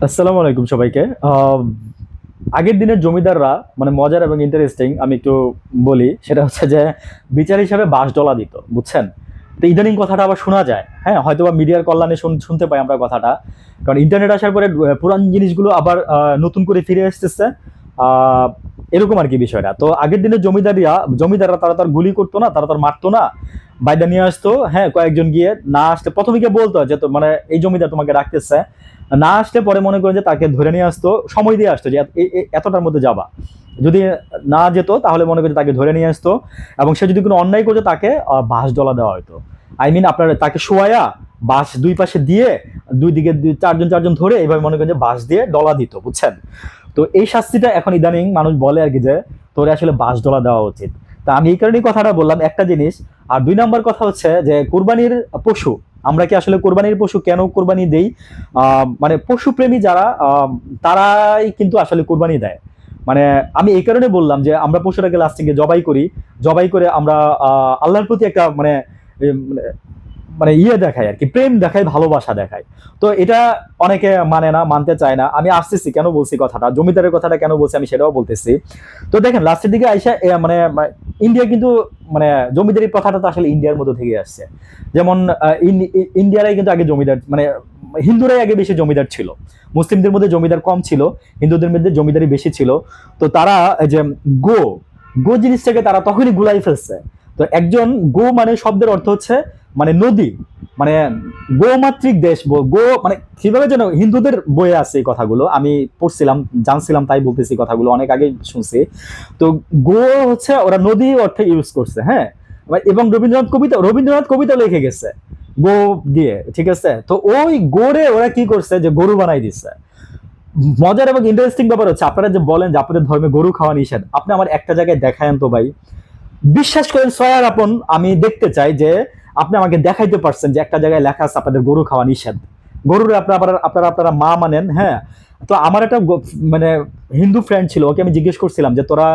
আসসালামু আলাইকুম সবাইকে। আগের দিনের জমিদাররা মানে মজার এবং ইন্টারেস্টিং আমি একটু বলি, সেটা হচ্ছে যে বিচার হিসাবে বাস ডলা দিত, বুঝছেন? তো ইদানিং কথাটা আবার শোনা যায়। হ্যাঁ হয়তো বা মিডিয়ার কল্যাণে শুন- শুনতে পাই আমরা কথাটা। কারণ ইন্টারনেট আসার পরে পুরান জিনিসগুলো আবার নতুন করে ফিরে আসতেছে। এরকম আর কি বিষয়টা। তো আগের দিনের জমিদারিয়া জমিদাররা তারা তার গুলি করতো না, তারা তার মারতো না, বাইদা নিয়ে আসতো হ্যাঁ কয়েকজন গিয়ে না আসতে প্রথমে গিয়ে বলতো যে মানে এই জমিদার তোমাকে রাখতেছে, না আসলে পরে মনে করেন যে তাকে ধরে নিয়ে আসতো, সময় দিয়ে আসতো যে এতটার মধ্যে যাবা। যদি না যেত তাহলে মনে করেন তাকে ধরে নিয়ে আসতো, এবং সে যদি কোনো অন্যায় করতো তাকে বাঁশ ডলা দেওয়া হতো আই মিন আপনার তাকে শোয়ায়া বাঁশ দুই পাশে দিয়ে দুই দিকে চারজন চারজন ধরে এইভাবে মনে করেন যে বাঁশ দিয়ে ডলা দিত, বুঝছেন? তো এই শাস্তিটা এখন ইদানিং মানুষ বলে আর কি যে, তোরে আসলে বাঁশ ডলা দেওয়া উচিত। তা আমি এই কারণেই কথাটা বললাম, একটা জিনিস, আর দুই নম্বর কথা হচ্ছে যে, কোরবানির পশু, আমরা কি আসলে কোরবানির পশু কেন কোরবানি দেই? মানে পশুপ্রেমী যারা তারাই কিন্তু আসলে কোরবানি দেয়। মানে আমি এই কারণে বললাম যে, আমরা পশুটাকে লাস্টিংয়ে জবাই করি। জবাই করে আমরা আল্লাহর প্রতি একটা মানে মানে- ইয়ে দেখায় আর কি, প্রেম দেখায়, ভালোবাসা দেখায়। তো এটা অনেকে মানে না, মানতে চায় না। আমি আসতেছি, কেন বলছি কথাটা? জমিদারের কথাটা কেন বলছি আমি সেটাও বলতেছি। তো দেখেন, লাস্টের দিকে আইসা মানে ইন্ডিয়া কিন্তু মানে জমিদারি প্রথাটা তো আসলে ইন্ডিয়ার মধ্যে থেকে আসছে। যেমন ইন্ডিয়ারাই কিন্তু আগে জমিদার মানে হিন্দুরাই আগে বেশি জমিদার ছিল। মুসলিমদের মধ্যে জমিদার কম ছিল, হিন্দুদের মধ্যে জমিদারি বেশি ছিল। তো তারা যে, গো গো জিনিসটাকে তারা তখনই গুলাই ফেলছে। তো একজন গো মানে শব্দের অর্থ হচ্ছে মানে নদী মানে গোমাতৃক দেশ, গো মানে কীভাবে যেন হিন্দুদের বইয়ে আছে এই কথাগুলো, আমি পড়ছিলাম, জানছিলাম, তাই বলতেছি কথাগুলো, অনেক আগে শুনছি। তো গো হচ্ছে ওরা নদী অর্থে ইউজ করছে হ্যাঁ? এবং রবীন্দ্রনাথ কবিতা রবীন্দ্রনাথ কবিতা লিখে গেছে, গো দিয়ে, ঠিক আছে? তো ওই গোরে ওরা কি করছে যে গরু বানাই দিচ্ছে মজার এবং ইন্টারেস্টিং ব্যাপার হচ্ছে, আপনারা যে বলেন যে আপনাদের ধর্মে গরু খাওয়া নিষেধ, আপনি আমার একটা জায়গায় দেখায়েন তো ভাই। বিশ্বাস করেন, সয়ার আপন, আমি দেখতে চাই যে আপনি আমাকে দেখাইতে পারছেন যে একটা জায়গায় লেখা আছে আপনাদের গরু খাওয়া নিষেধ। গরুর আপনারা আপনারা আপনারা মা মানেন হ্যাঁ? তো আমার একটা মানে হিন্দু ফ্রেন্ড ছিল, ওকে আমি জিজ্ঞেস করছিলাম যে, তোরা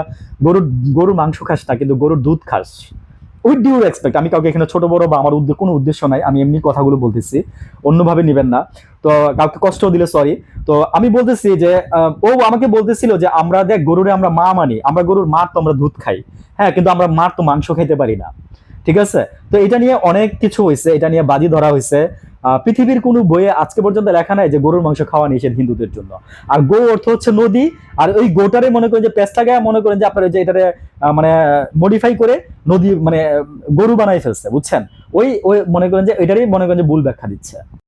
গরুর গরুর মাংস খাস না, কিন্তু গরুর দুধ খাস? উইথ ডিউ রেসপেক্ট আমি কাউকে এখানে ছোট, বড় বা আমার উদ্দেশ্য কোনো উদ্দেশ্য নাই, আমি এমনি কথাগুলো বলতেছি, অন্যভাবে নিবেন না। তো কাউকে কষ্ট দিলে সরি তো আমি বলতেছি যে ও আমাকে বলতেছিল যে, আমরা দেখ গরুরে আমরা মা মানি, আমরা গরুর মার তো আমরা দুধ খাই। হ্যাঁ কিন্তু আমরা মার তো মাংস খেতে পারি না। ঠিক আছে? তো এটা নিয়ে অনেক কিছু হয়েছে এটা নিয়ে বাজি ধরা হয়েছে পৃথিবীর কোনো বইয়ে আজকে পর্যন্ত লেখা নাই যে গরুর মাংস খাওয়া নিষেধ হিন্দুদের জন্য। আর গো অর্থ হচ্ছে নদী, আর ওই গোটারে মনে করেন যে পেস্তা গায়ে মনে করেন যে আপনার যে এটারে মানে মডিফাই করে নদী মানে গরু বানাই ফেলছে, বুঝছেন? ওই ওই মনে করেন যে এটারই মনে করেন যে ভুল ব্যাখ্যা দিচ্ছে।